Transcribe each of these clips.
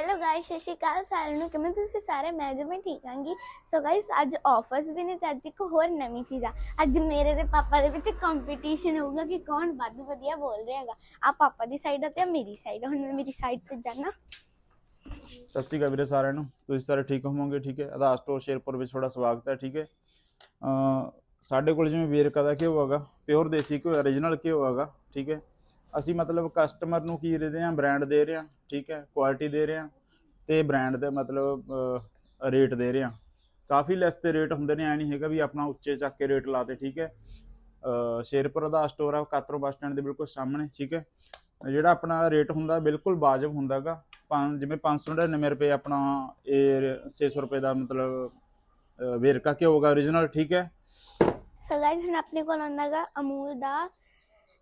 Hello guys ਸਤਿ ਸ਼੍ਰੀ ਅਕਾਲ ਸਾਰਿਆਂ ਨੂੰ। ਕਿਵੇਂ ਤੁਸੀਂ ਸਾਰੇ? ਮੈਂ ਜਿਵੇਂ ਠੀਕ ਆਂਗੀ ਸੋ ਗਾਇਸ ਅੱਜ ਆਫਰਸ ਵੀ ਨੇ ਤੇ ਅੱਜ ਇੱਕ ਹੋਰ ਨਵੀਂ ਚੀਜ਼ ਆ। ਅੱਜ ਮੇਰੇ ਤੇ ਪਾਪਾ ਦੇ ਵਿੱਚ ਕੰਪੀਟੀਸ਼ਨ ਹੋਊਗਾ ਕਿ ਕੌਣ ਵੱਧ ਵਧੀਆ ਬੋਲ ਰਿਹਾ ਆ ਪਾਪਾ ਦੀ ਸਾਈਡ ਆ ਤੇ ਆਹ ਮੇਰੀ ਸਾਈਡ ਹੁਣ ਮੈਂ ਮੇਰੀ ਸਾਈਡ ਤੇ ਜਾਣਾ। ਸਤਿ ਸ਼੍ਰੀ ਅਕਾਲ ਵੀਰੇ ਸਾਰਿਆਂ ਨੂੰ। ਤੁਸੀਂ ਸਾਰੇ ਠੀਕ ਹੋਵੋਗੇ, ਠੀਕ ਹੈ? ਆਧਾਰ ਸਟੋਰ ਸ਼ੇਰਪੁਰ ਵਿੱਚ ਤੁਹਾਡਾ ਸਵਾਗਤ ਹੈ, ਠੀਕ ਹੈ? ਅਮ ਸਾਡੇ ਕੋਲ ਜਿਵੇਂ ਵੇਰਕਾ ਦਾ ਘਿਓ ਹੈਗਾ ਪਿਓਰ ਦੇਸੀ ਘਿਓ origignal ਘਿਓ ਹੈਗਾ, ਠੀਕ ਹੈ? ਅਸੀਂ ਮਤਲਬ ਕਸਟਮਰ ਨੂੰ ਕੀ ਦੇ ਰਹੇ ਹਾਂ? ਬ੍ਰਾਂਡ ਦੇ ਰਹੇ ਹਾਂ? ਠੀਕ ਹੈ ਕੁਆਲਿਟੀ ਦੇ ਰਹੇ ਹਾਂ ਤੇ ਬ੍ਰਾਂਡ ਦੇ ਮਤਲਬ ਰੇਟ ਦੇ ਰਹੇ ਹਾਂ। ਕਾਫੀ ਲੈਸ ਤੇ ਰੇਟ ਹੁੰਦੇ ਨੇ, ਐ ਨਹੀਂ ਹੈਗਾ ਵੀ ਆਪਣਾ ਉੱਚੇ ਚੱਕ ਕੇ ਰੇਟ ਲਾਤੇ ਠੀਕ ਹੈ। ਸ਼ੇਰਪੁਰ ਦਾ ਸਟੋਰ ਆ, ਕਾਤਰੋ ਬੱਸ ਸਟੈਂਡ ਦੇ ਬਿਲਕੁਲ ਸਾਹਮਣੇ, ਠੀਕ ਹੈ। ਜਿਹੜਾ ਆਪਣਾ ਰੇਟ ਹੁੰਦਾ, ਬਿਲਕੁਲ ਵਾਜਬ ਹੁੰਦਾਗਾ ਪੰਜ, ਜਿਵੇਂ 599 ਰੁਪਏ ਆਪਣਾ ਇਹ 600 ਰੁਪਏ ਦਾ ਮਤਲਬ ਵੇਰਕਾ ਘਿਓ ਹੋਗਾ origignal ਠੀਕ ਹੈ। ਸੋ ਗਾਇਸ ਹੁਣ ਆਪਣੇ ਕੋਲ ਆਉਂਦਾਗਾ ਅਮੂਲ ਦਾ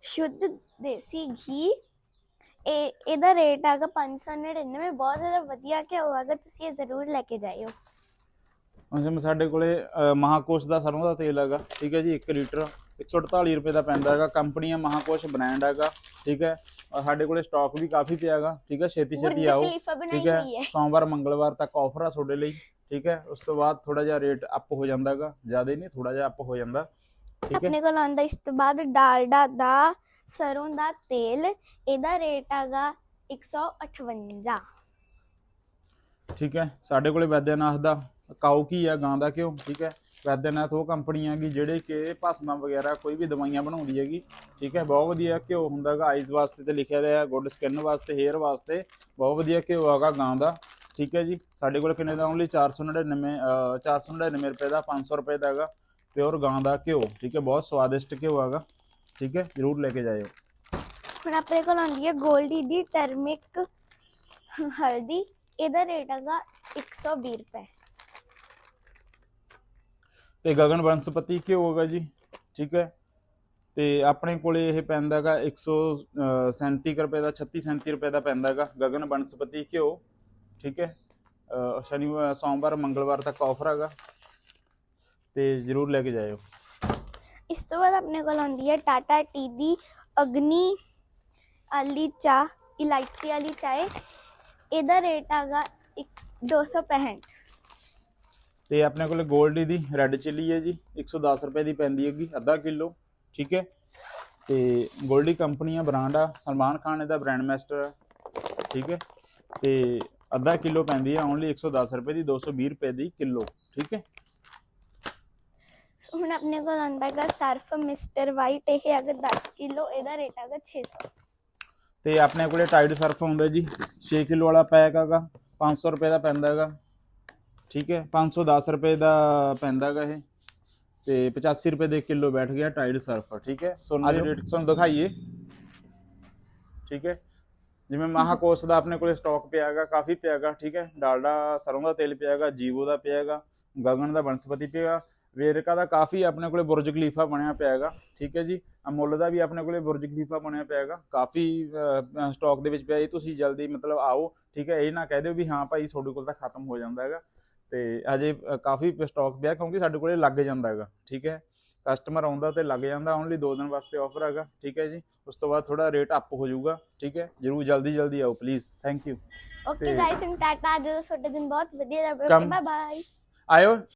ਸ਼ੁੱਧ ਦੇਸੀ ਘੀ ਇਹ ਇਹਦਾ ਰੇਟ ਹੈਗਾ 599 ਬਹੁਤ ਜ਼ਿਆਦਾ ਵਧੀਆ ਘਿਓ ਹੈਗਾ ਤੁਸੀਂ ਇਹ ਜ਼ਰੂਰ ਲੈ ਕੇ ਜਾਇਓ। ਜਿਵੇਂ ਸਾਡੇ ਕੋਲੇ ਅ, ਮਹਾਕੋਸ਼ ਦਾ ਸਰੋਂ ਦਾ ਤੇਲ ਹੈਗਾ ਠੀਕ ਹੈ ਜੀ 1 ਲੀਟਰ 148 ਰੁਪਏ ਦਾ ਪੈਂਦਾ ਹੈਗਾ ਕੰਪਨੀ ਆ ਮਹਾਕੋਸ਼ ਬ੍ਰਾਂਡ ਹੈਗਾ ਠੀਕ ਹੈ ਔਰ ਸਾਡੇ ਕੋਲੇ ਸਟਾਕ ਵੀ ਕਾਫੀ ਪਿਆ ਹੈਗਾ ਠੀਕ ਹੈ ਛੇਤੀ ਛੇਤੀ ਆਓ ਖਲੀਫਾ ਬਣਾਈ ਠੀਕ ਹੈ ਹੋਈ ਹੈ। ਸੋਮਵਾਰ ਮੰਗਲਵਾਰ ਤੱਕ ਆਫਰ ਆ ਤੁਹਾਡੇ ਲਈ ਠੀਕ ਹੈ ਉਸ ਤੋਂ ਬਾਅਦ ਥੋੜਾ ਜਿਹਾ ਰੇਟ ਅਪ ਹੋ ਜਾਂਦਾ ਹੈਗਾ ਜ਼ਿਆਦਾ ਹੀ ਨਹੀਂ ਥੋੜਾ ਜਿਹਾ ਅਪ ਹੋ ਜਾਂਦਾ ਠੀਕ ਹੈ। ਆਪਣੇ ਕੋਲ ਆਉਂਦਾ ਇਸ ਤੋਂ ਬਾਅਦ ਡਾਲਡਾ ਦਾ ਸਰੋਂ ਦਾ ਤੇਲ, ਇਹਦਾ ਰੇਟ ਹੈਗਾ 158 ਠੀਕ ਹੈ, ਸਾਡੇ ਕੋਲੇ ਵੈਦਿਆਨਾਥ ਦਾ ਕਾਉ ਕੀ ਆ ਗਾਂ ਦਾ ਘਿਓ, ਠੀਕ ਹੈ। ਵੈਦਿਆਨਾਥ ਉਹ ਕੰਪਨੀ ਹੈਗੀ ਜਿਹੜੇ ਕਿ ਭਸਮਾਂ ਵਗੈਰਾ ਕੋਈ ਵੀ ਦਵਾਈਆਂ ਬਣਾਉਂਦੀ ਹੈਗੀ, ਠੀਕ ਹੈ। ਬਹੁਤ ਵਧੀਆ ਘਿਓ ਹੁੰਦਾ ਹੈਗਾ ਆਈਜ਼ ਵਾਸਤੇ ਤੇ ਲਿਖਿਆ ਹੋਇਆ ਗੁੱਡ ਸਕਿਨ ਵਾਸਤੇ ਹੇਅਰ ਵਾਸਤੇ। ਬਹੁਤ ਵਧੀਆ ਘਿਓ ਹੈਗਾ ਗਾਂ ਦਾ, ਠੀਕ ਹੈ ਜੀ। ਸਾਡੇ ਕੋਲ ਕਿੰਨੇ ਦਾ ਓਨਲੀ 499 ਅਹ 499 ਰੁਪਏ ਦਾ 500 ਰੁਪਏ ਦਾ ਹੈਗਾ ਪਿਓਰ ਗਾਂ ਦਾ ਘਿਓ, ਠੀਕ ਹੈ। ਬਹੁਤ ਸਵਾਦਿਸ਼ਟ ਘਿਓ ਹੈਗਾ। ਠੀਕ ਹੈ ਜ਼ਰੂਰ ਲੈ ਕੇ ਜਾਇਓ। ਹੁਣ ਆਪਣੇ ਕੋਲ ਆਉਂਦੀ ਹੈ ਗੋਲਡੀ ਦੀ ਟਰਮਿਕ ਹਲਦੀ ਇਹਦਾ ਰੇਟ ਹੈਗਾ 120 ਰੁਪਏ। ਤੇ ਗਗਨ ਬਨਸਪਤੀ ਘਿਓ ਹੋਗਾ ਜੀ ਠੀਕ ਹੈ। ਤੇ ਆਪਣੇ ਕੋਲੇ ਇਹ ਪੈਂਦਾ ਹੈਗਾ 137 ਕੁ ਰੁਪਏ ਦਾ 36 37 ਰੁਪਏ ਦਾ ਪੈਂਦਾ ਹੈਗਾ ਗਗਨ ਬਨਸਪਤੀ ਘਿਓ ਠੀਕ ਹੈ। ਸ਼ਨੀਵਾਰ ਸੋਮਵਾਰ ਮੰਗਲਵਾਰ ਤੱਕ ਆਫਰ ਹੈਗਾ। ਤੇ ਜਰੂਰ ਲੈ ਕੇ ਜਾਇਓ। ਇਸ ਤੋਂ ਬਾਅਦ ਆਪਣੇ ਕੋਲ ਆਉਂਦੀ ਹੈ ਟਾਟਾ ਟੀ ਦੀ ਅਗਨੀ ਵਾਲੀ ਚਾਹ, ਇਲਾਇਚੀ ਵਾਲੀ ਚਾਹ। ਇਹਦਾ ਰੇਟ ਹੈਗਾ ਇੱਕ- 265 ਤੇ ਆਪਣੇ ਕੋਲ 골ਡੀ ਦੀ ਰੈੱਡ ਚਿੱਲੀ ਹੈ ਜੀ 110 ਰੁਪਏ ਦੀ ਪੈਂਦੀ ਹੈਗੀ, ਅੱਧਾ ਕਿਲੋ, ਠੀਕ ਹੈ? ਤੇ 골ਡੀ ਕੰਪਨੀ ਆ, ਬ੍ਰਾਂਡ ਆ, ਸਲਮਾਨ ਖਾਨ ਇਹਦਾ ਬ੍ਰਾਂਡ ਮਾਸਟਰ ਆ, ਠੀਕ ਹੈ? ਤੇ ਅੱਧਾ ਕਿਲੋ ਪੈਂਦੀ ਆ ਓਨਲੀ 110 ਰੁਪਏ ਦੀ 220 ਰੁਪਏ ਦੀ ਕਿਲੋ, ਠੀਕ ਹੈ? ਹੁਣ ਆਪਣੇ ਕੋਲ ਆਉਂਦਾ ਹੈਗਾ ਸਰਫ ਮਿਸਟਰ ਵਾਈਟ ਇਹ ਹੈਗਾ 10 ਕਿਲੋ ਇਹਦਾ ਰੇਟ ਹੈਗਾ 600 ਤੇ ਆਪਣੇ ਕੋਲੇ ਟਾਈਡ ਸਰਫ ਹੁੰਦਾ ਜੀ 6 ਕਿਲੋ ਵਾਲਾ ਪੈਕ ਹੈਗਾ 500 ਰੁਪਏ ਦਾ ਪੈਂਦਾ ਹੈਗਾ। ਠੀਕ ਹੈ 510 ਰੁਪਏ ਦਾ ਪੈਂਦਾ ਹੈਗਾ ਇਹ। ਤੇ 85 ਰੁਪਏ ਦੇ ਕਿਲੋ ਬੈਠ ਗਿਆ ਟਾਈਡ ਸਰਫ ਠੀਕ ਹੈ। ਸੋਨਾ ਦੇ ਰੇਟ ਤੁਹਾਨੂੰ ਦਿਖਾਈਏ। ਠੀਕ ਹੈ ਜਿਵੇਂ ਮਹਾਕੋਸ਼ ਦਾ ਆਪਣੇ ਕੋਲੇ ਸਟਾਕ ਪਿਆ ਹੈਗਾ ਕਾਫੀ ਪਿਆ ਹੈਗਾ ਠੀਕ ਹੈ। ਡਾਲਡਾ ਸਰੋਂ ਦਾ ਤੇਲ ਪਿਆ ਹੈਗਾ ਜੀਵੋ ਦਾ ਪਿਆ ਹੈਗਾ ਗਗਨ ਦਾ ਬਨਸਪਤੀ ਪਿਆ ਵੇਰਕਾ ਦਾ ਕਾਫੀ ਆਪਣੇ ਕੋਲੇ ਬੁਰਜ ਖਲੀਫਾ ਬਣਿਆ ਪਿਆ ਹੈਗਾ ਠੀਕ ਹੈ ਜੀ? ਅਮੁੱਲ ਦਾ ਵੀ ਆਪਣੇ ਕੋਲੇ ਬੁਰਜ ਖਲੀਫਾ ਬਣਿਆ ਪਿਆ ਹੈਗਾ ਕਾਫੀ ਸਟਾਕ ਦੇ ਵਿੱਚ ਪਿਆ ਇਹ ਤੁਸੀਂ ਜਲਦੀ ਮਤਲਬ ਆਓ ਠੀਕ ਹੈ? ਇਹ ਨਾ ਕਹਿ ਦਿਓ ਵੀ ਹਾਂ ਭਾਈ ਤੁਹਾਡੇ ਕੋਲ ਤਾਂ ਖਤਮ ਹੋ ਜਾਂਦਾ ਹੈਗਾ ਤੇ ਅਜੇ ਕਾਫੀ ਸਟਾਕ ਪਿਆ ਕਿਉਂਕਿ ਸਾਡੇ ਕੋਲੇ ਲੱਗ ਜਾਂਦਾ ਹੈਗਾ ਠੀਕ ਹੈ? ਕਸਟਮਰ ਆਉਂਦਾ ਤੇ ਲੱਗ ਜਾਂਦਾ ਓਨਲੀ 2 ਦਿਨ ਵਾਸਤੇ ਆਫਰ ਹੈਗਾ ਠੀਕ ਹੈ ਜੀ? ਉਸ ਤੋਂ ਬਾਅਦ ਥੋੜਾ ਰੇਟ ਅਪ ਹੋ ਜਾਊਗਾ ਠੀਕ ਹੈ? ਜਰੂਰ ਜਲਦੀ ਜਲਦੀ ਆਓ please thank you okay guys ਇਨ ਟਾਟਾ ਅੱਜ ਦਾ ਤੁਹਾਡਾ ਦਿਨ ਬਹੁਤ ਵਧੀਆ ਕੰਮ- ਬਾਏ ਬਾਏ ਆਇਓ।